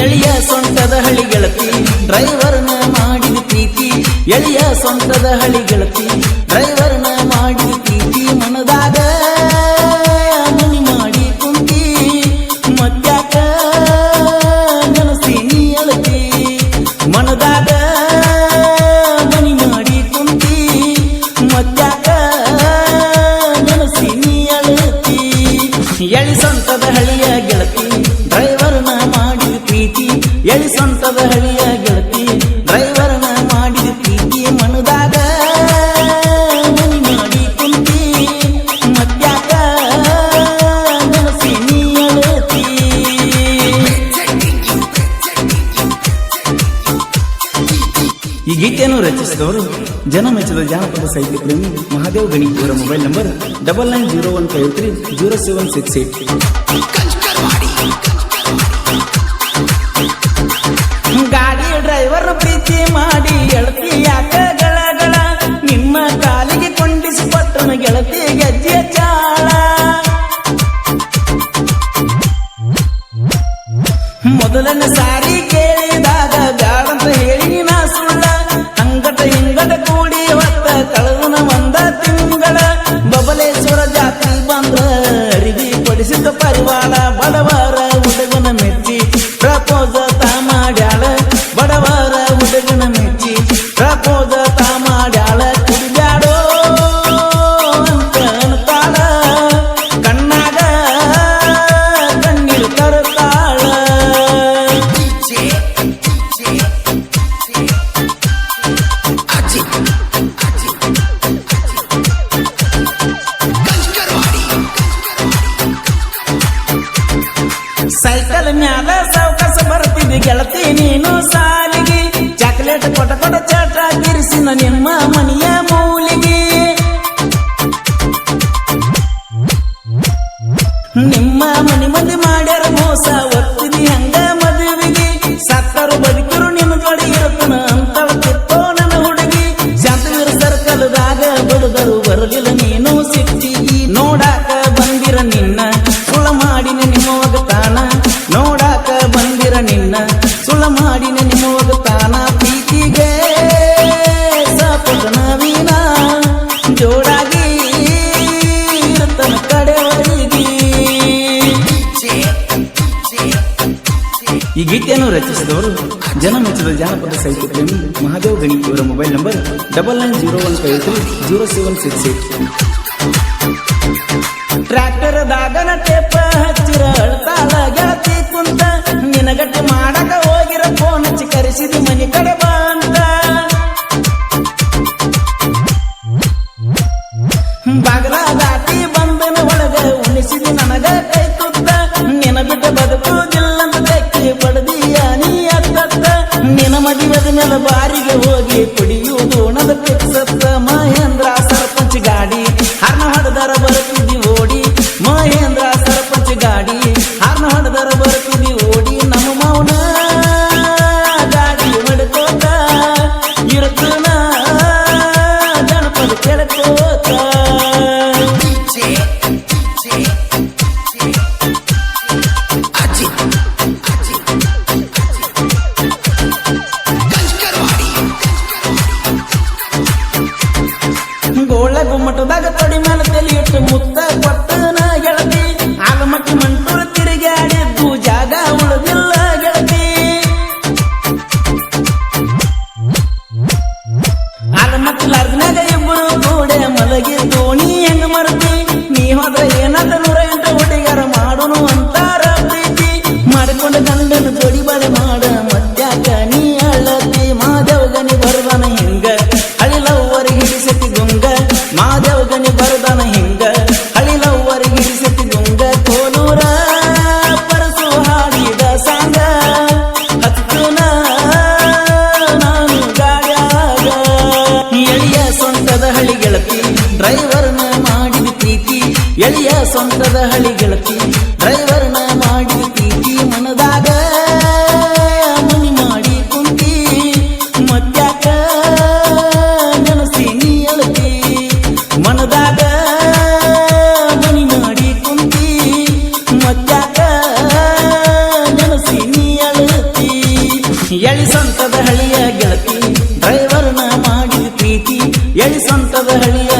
ಎಳಿಯ ಸೊಂಟದ ಹಳಿ ಗೆಳತಿ ಡ್ರೈವರ್ನ ಮಾಡಿದ ಪ್ರೀತಿ. ಎಳಿಯ ಸೊಂಟದ ಹಳಿ ಗೆಳತಿ ಸೊಂಟದ ಹಳಿಯ ಗೆಳತಿ ಡ್ರೈವರ್ನ ಮಾಡಿದ ಪ್ರೀತಿ ಮನದಾಗ. ಮನಿ ಮಾಡಿ ಕುಂತಿ, ಮತ್ಯಾಕ ನೆನಸಿ ನೀ ಅಳತಿ. ಈ ಗೀತೆಯನ್ನು ರಚಿಸಿದವರು ಜನ ಮೆಚ್ಚದ ಜಾನಪದ ಸಾಹಿತ್ಯ ಪ್ರೇಮಿ ಮಹಾದೇವ್ ಗಣಿ ಇವರ mobile number double nine zero one five three zero seven six eight. ಗೆಜ್ಜೆ ಚಾಳ ಸಾರಿ ಮ್ಯಾಲ ಸಾವಕಾಸ ಬರ್ತೀನಿ, ಗೆಳತಿ ನೀನು ಸಾಲಿಗೆ. ಚಾಕ್ಲೇಟ್ ಕೊಟ ಕೊಟ ಚಾಟ ಗಿರಿಸಿನ ನಿಮ್ಮ ಮನೆಯ ಮೂಲಿಗೆ. ನಿಮ್ಮ ಮನೆ ಮಂದಿ ಮಾಡ್ಯಾರ ಮೋಸ ನಿನ್ನ ಸುಳ ಮಾಡಿ ನೆನೆ ಹೋಗುತ್ತಾನ ಪ್ರೀತಿಗೆ ಸಪಟ ನವೀನ ಜೋಡಾಗಿ ತನ್ನ ಕಡೆವರೆಗೆ ಈ ಗೀತೆಯನ್ನು ರಚಿಸಿದವರು ಜನ ಮೆಚ್ಚದ ಜಾನಪದ ಸಾಹಿತ್ಯ ಪ್ರೇಮಿ ಮಹಾದೇವ್ ಗಣಿ ಇವರ mobile number double nine zero one five three zero seven six eight. Tractor ದಾಗನ ನಿನಗಟ್ಟಿ ಮಾಡಕ ಹೋಗಿರೋ ಫೋನ್ ಹಚ್ಚಿ ಕರೆಸಿದಿ ಗೋಳ ಗುಮ್ಮಟದಾಗ ತಡಿ ಮೇಲೆ ತಲೆ ಇಟ್ಟು ಮುತ್ತ Madre. ಎಳೆಯ ಸ್ವಂತದ ಹಳಿ ಗೆಳತಿ ಡ್ರೈವರ್ನ ಮಾಡಿ ಪ್ರೀತಿ ಮನದಾಗ ಮುನಿ ಮಾಡಿ ಕುಂತಿ, ಮತ್ಯಾಕ ನೆನಸಿನಿ ಅಳತಿ, ಮನದಾಗ ಮುನಿ ಮಾಡಿ ಕುಂತಿ, ಮತ್ಯಾಕ ನೆನಸಿನಿ ಅಳತಿ. ಎಳಿ ಸ್ವಂತದ ಹಳಿಯ ಗೆಳತಿ ಡ್ರೈವರ್ನ ಮಾಡಿ ಪ್ರೀತಿ, ಎಳಿ ಸ್ವಂತದ ಹಳಿಯ